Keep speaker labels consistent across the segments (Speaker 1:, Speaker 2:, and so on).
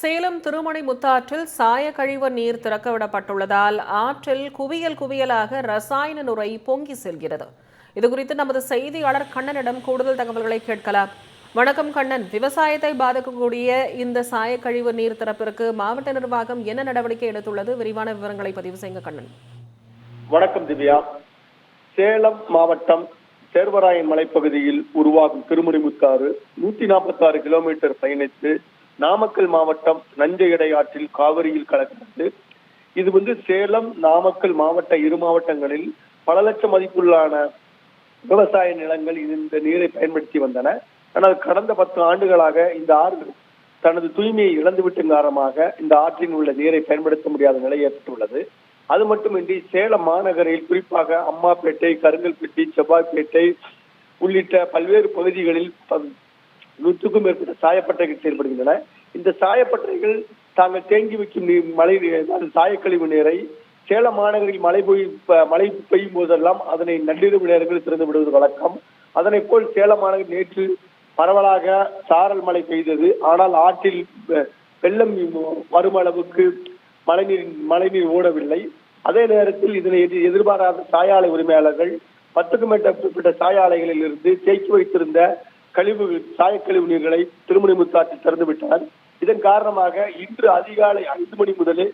Speaker 1: சேலம் திருமணி முத்தாற்றில் சாய கழிவு நீர் திறக்கவிடப்பட்டுள்ளதால் ஆற்றில் குவியல் குவியலாக ரசாயன நுரை பொங்கி செல்கிறது. இதுகுறித்து நமது செய்தியாளர் கண்ணனிடம் கூடுதல் தகவல்களை கேட்கலாம். வணக்கம் கண்ணன். விவசாயத்தை பாதிக்கக்கூடிய இந்த சாய கழிவு நீர் திறப்பிற்கு மாவட்ட நிர்வாகம் என்ன நடவடிக்கை எடுத்துள்ளது? விரிவான விவரங்களை பதிவு செய்யுங்க கண்ணன்.
Speaker 2: வணக்கம் திவ்யா. சேலம் மாவட்டம் சேர்வராயன் மலைப்பகுதியில் உருவாகும் திருமுடிமுத்தாறு நூத்தி நாற்பத்தி ஆறு கிலோமீட்டர் பயணித்து நாமக்கல் மாவட்டம் நஞ்சையடை ஆற்றில் காவிரியில் கலக்கிறது இது வந்து சேலம் நாமக்கல் மாவட்ட இரு மாவட்டங்களில் பல லட்சம் மதிப்புள்ளான விவசாய நிலங்கள் இந்த நீரை பயன்படுத்தி வந்தன. ஆனால் கடந்த பத்து ஆண்டுகளாக இந்த ஆறு தனது தூய்மையை இழந்துவிட்ட காரணமாக இந்த ஆற்றில் உள்ள நீரை பயன்படுத்த முடியாத நிலை ஏற்பட்டுள்ளது. அது மட்டுமின்றி சேலம் மாநகரில் குறிப்பாக அம்மாப்பேட்டை கருங்கல்பட்டி செவ்வாய்ப்பேட்டை உள்ளிட்ட பல்வேறு பகுதிகளில் ப- நூற்றுக்கும் மேற்பட்ட சாயப்பட்டைகள் செயல்படுகின்றன. இந்த சாயப்பட்டைகள் தாங்கள் தேங்கி வைக்கும் நீர் மழை நீர், அதாவது சாயக்கழிவு நீரை சேலம் மாநகரில் மழை பொய் ப- மழை பெய்யும் போதெல்லாம் அதனை நள்ளிரவு நேரங்களில் திறந்து விடுவது வழக்கம். அதனை போல் சேலம் மாநகர் நேற்று பரவலாக சாரல் மழை பெய்தது. ஆனால் ஆற்றில் வெ- வெள்ளம் வரும் அளவுக்கு மழைநீர் மழைநீர் ஓடவில்லை. அதே நேரத்தில் இதனை எதிர் எதிர்பாராத சாயாலை உரிமையாளர்கள் பத்துக்கும் மேற்பட்ட சாய ஆலைகளில் இருந்து தேக்கி வைத்திருந்த கழிவு சாயக்கழிவு நீர்களை திருமணிமுத்தாற்றில் திறந்துவிட்டனர் இதன் காரணமாக இன்று அதிகாலை ஐந்து மணி முதலே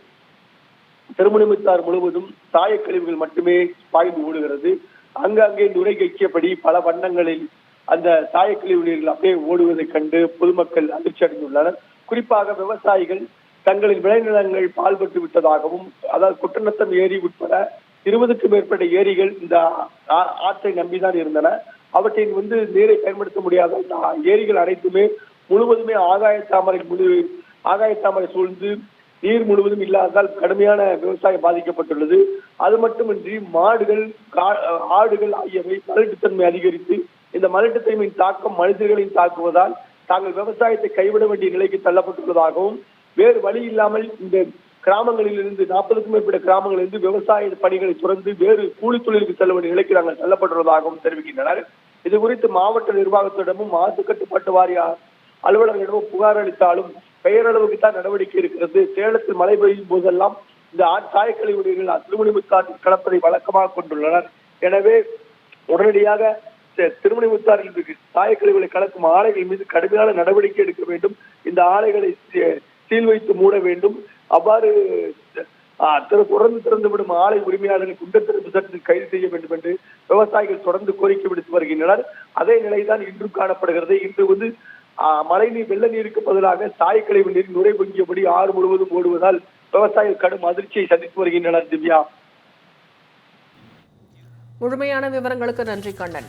Speaker 2: திருமணிமுத்தார் முழுவதும் சாயக்கழிவுகள் மட்டுமே பாய்ந்து ஓடுகிறது. அங்கங்கே நுரை கைக்கியபடி பல வண்ணங்களில் அந்த சாயக்கழிவு நீர்கள் அப்படியே ஓடுவதைக் கண்டு பொதுமக்கள் அதிர்ச்சி அடைந்துள்ளனர். குறிப்பாக விவசாயிகள் தங்களின் விளைநிலங்கள் பால்பட்டு விட்டதாகவும் அதாவது குற்றநத்தம் ஏரி உட்பட இருபதுக்கும் மேற்பட்ட ஏரிகள் இந்த ஆ- ஆற்றை நம்பிதான் இருந்தன. அவற்றின் வந்து நீரை பயன்படுத்த முடியாத ஏரிகள் அனைத்துமே முழுவதுமே ஆகாய தாமரை முழு ஆகாய தாமரை சூழ்ந்து நீர் முழுவதும் இல்லாததால் கடுமையான விவசாயம் பாதிக்கப்பட்டுள்ளது. அது மட்டுமின்றி மாடுகள் கா- ஆடுகள் ஆகியவை மலட்டுத்தன்மை அதிகரித்து இந்த மலட்டுத்தன்மையின் தாக்கம் மனிதர்களின் தாக்குவதால் தாங்கள் விவசாயத்தை கைவிட வேண்டிய நிலைக்கு தள்ளப்பட்டுள்ளதாகவும் வேறு வழி இல்லாமல் இந்த கிராமங்களில் இருந்து நாற்பதுக்கும் மேற்பட்ட கிராமங்களில் இருந்து விவசாய பணிகளை துறந்து வேறு கூலி தொழிலுக்கு செல்ல வேண்டிய நிலைக்கு நாங்கள் தள்ளப்பட்டுள்ளதாகவும் தெரிவிக்கின்றனர். இது குறித்து மாவட்ட நிர்வாகத்திடமும் மாசு கட்டுப்பாட்டு வாரிய அலுவலர்களிடமும் புகார் அளித்தாலும் பெயரளவுக்கு தான் நடவடிக்கை இருக்கிறது. சேலத்தில் மழை பெய்யும் போதெல்லாம் இந்த ஆ- சாயக்கழிவு திருமணிமுத்தாற்றில் கலப்பதை வழக்கமாக கொண்டுள்ளனர். எனவே உடனடியாக தி- திருமணிமுத்தாறில் சாயக்கழிவுகளை கலக்கும் ஆலைகள் மீது கடுமையான நடவடிக்கை எடுக்க வேண்டும். இந்த ஆலைகளை சீ- சீல் வைத்து மூட வேண்டும். அவ்வாறு தொடர்ந்து திறந்து விடும் ஆலை உரிமையாளர்களை குண்டத்திற்கு சட்டத்தில் கைது செய்ய வேண்டும் என்று விவசாயிகள் தொடர்ந்து கோரிக்கை விடுத்து வருகின்றனர். அதே நிலைதான் இன்றும் காணப்படுகிறது. இன்று வந்து மழை மழைநீர் வெள்ள நீருக்கு பதிலாக சாயக்கழிவு நீர் நுரை பொங்கியபடி ஆறு முழுவதும் ஓடுவதால் விவசாயிகள் கடும் அதிர்ச்சியை சந்தித்து வருகின்றனர் திவ்யா.
Speaker 1: முழுமையான விவரங்களுக்கு நன்றி கண்ணன்.